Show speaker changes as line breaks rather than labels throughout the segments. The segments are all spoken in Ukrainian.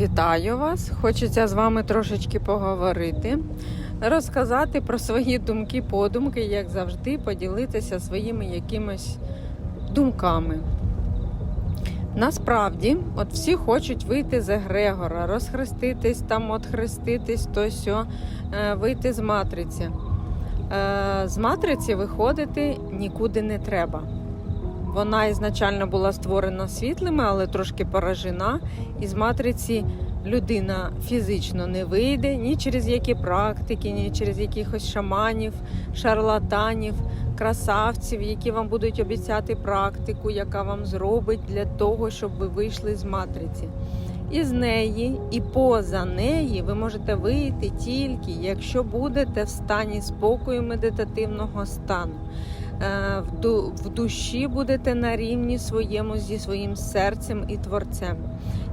Вітаю вас! Хочеться з вами трошечки поговорити, розказати про свої думки, подумки, як завжди, поділитися своїми якимись думками. Насправді, от всі хочуть вийти з Егрегора, розхреститись, там от хреститись, то сьо, е, вийти з матриці. Е, З матриці виходити нікуди не треба. Вона ізначально була створена світлими, але трошки поражена. І з матриці людина фізично не вийде ні через які практики, ні через якихось шаманів, шарлатанів, красавців, які вам будуть обіцяти практику, яка вам зробить для того, щоб ви вийшли з матриці. І з неї, і поза неї ви можете вийти тільки, якщо будете в стані спокою медитативного стану. Е, в душі будете на рівні своєму зі своїм серцем і творцем.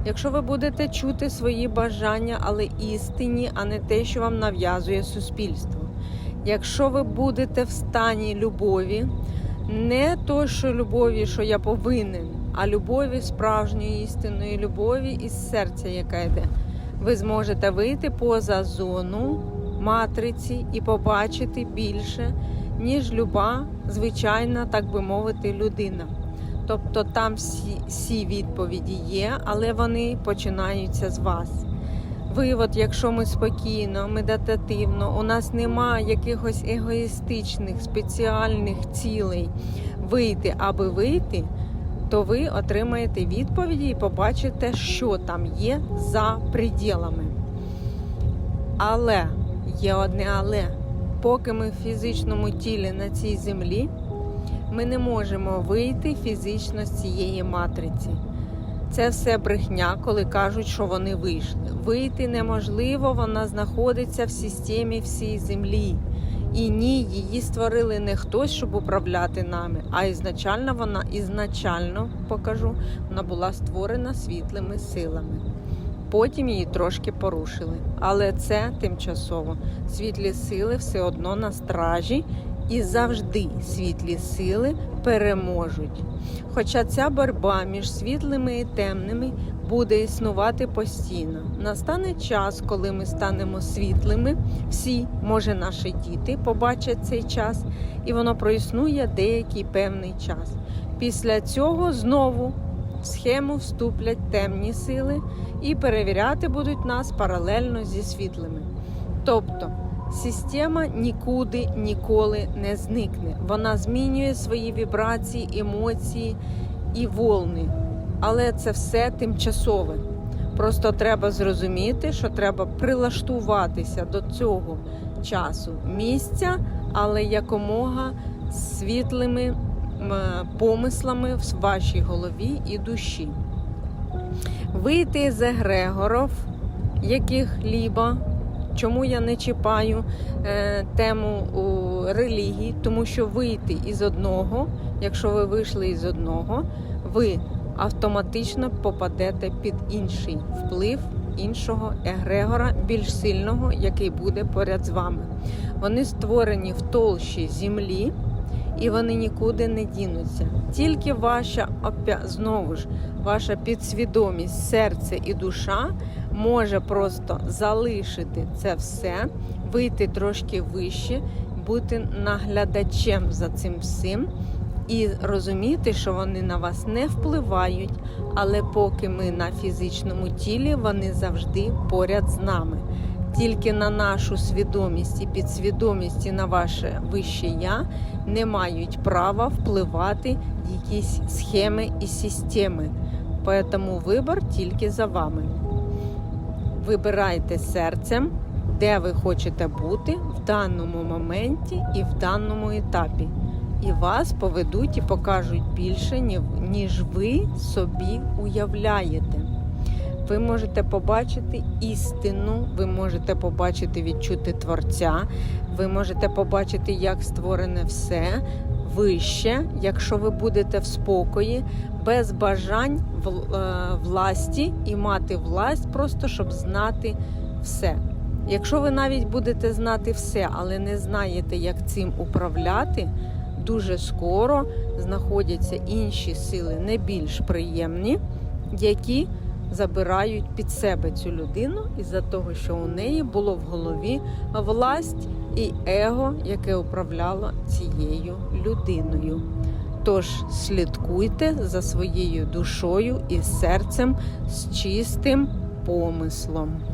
Якщо ви будете чути свої бажання, але істинні, а не те, що вам нав'язує суспільство. Якщо ви будете в стані любові, не то, що любові, що я повинен, а любові справжньої істинної любові із серця, яка йде, ви зможете вийти поза зону матриці і побачити більше ніж люба звичайна, так би мовити, людина. Тобто там всі, всі відповіді є, але вони починаються з вас. Ви, от якщо ми спокійно, медитативно, у нас немає якихось егоїстичних, спеціальних цілей вийти, аби вийти, то ви отримаєте відповіді і побачите, що там є за приділами. Але є одне але поки ми в фізичному тілі на цій землі, ми не можемо вийти фізично з цієї матриці. Це все брехня, коли кажуть, що вони вийшли. Вийти неможливо, вона знаходиться в системі всій землі. І ні, її створили не хтось, щоб управляти нами, а ізначально вона ізначально покажу, вона була створена світлими силами. Потім її трошки порушили. Але це тимчасово. Світлі сили все одно на стражі, і завжди світлі сили переможуть. Хоча ця боротьба між світлими і темними буде існувати постійно. Настане час, коли ми станемо світлими, всі, може, наші діти побачать цей час, і воно проіснує деякий певний час. Після цього знову в схему вступлять темні сили і перевіряти будуть нас паралельно зі світлими. Тобто система нікуди ніколи не зникне. Вона змінює свої вібрації, емоції і волни. Але це все тимчасове. Просто треба зрозуміти, що треба прилаштуватися до цього часу місця, але якомога світлими помислами в вашій голові і душі. Вийти з егрегорів, яких ліба. Чому я не чіпаю е, тему у релігії? Тому що вийти із одного, якщо ви вийшли із одного, ви автоматично попадете під інший вплив іншого егрегора, більш сильного, який буде поряд з вами. Вони створені в толщі землі. І вони нікуди не дінуться. Тільки ваша знову ж ваша підсвідомість, серце і душа може просто залишити це все, вийти трошки вище, бути наглядачем за цим всім і розуміти, що вони на вас не впливають, але поки ми на фізичному тілі, вони завжди поряд з нами. Тільки на нашу свідомість і підсвідомість і на ваше вище я не мають права впливати якісь схеми і системи. Поэтому вибір тільки за вами. Вибирайте серцем, де ви хочете бути в даному моменті і в даному етапі. І вас поведуть і покажуть більше, ніж ви собі уявляєте. Ви можете побачити істину, ви можете побачити, відчути творця, ви можете побачити, як створене все вище, якщо ви будете в спокої, без бажань е, власті і мати власть, просто щоб знати все. Якщо ви навіть будете знати все, але не знаєте, як цим управляти, дуже скоро знаходяться інші сили, не більш приємні, які забирають під себе цю людину із-за того, що у неї було в голові власть і его, яке управляло цією людиною. Тож слідкуйте за своєю душою і серцем з чистим помислом.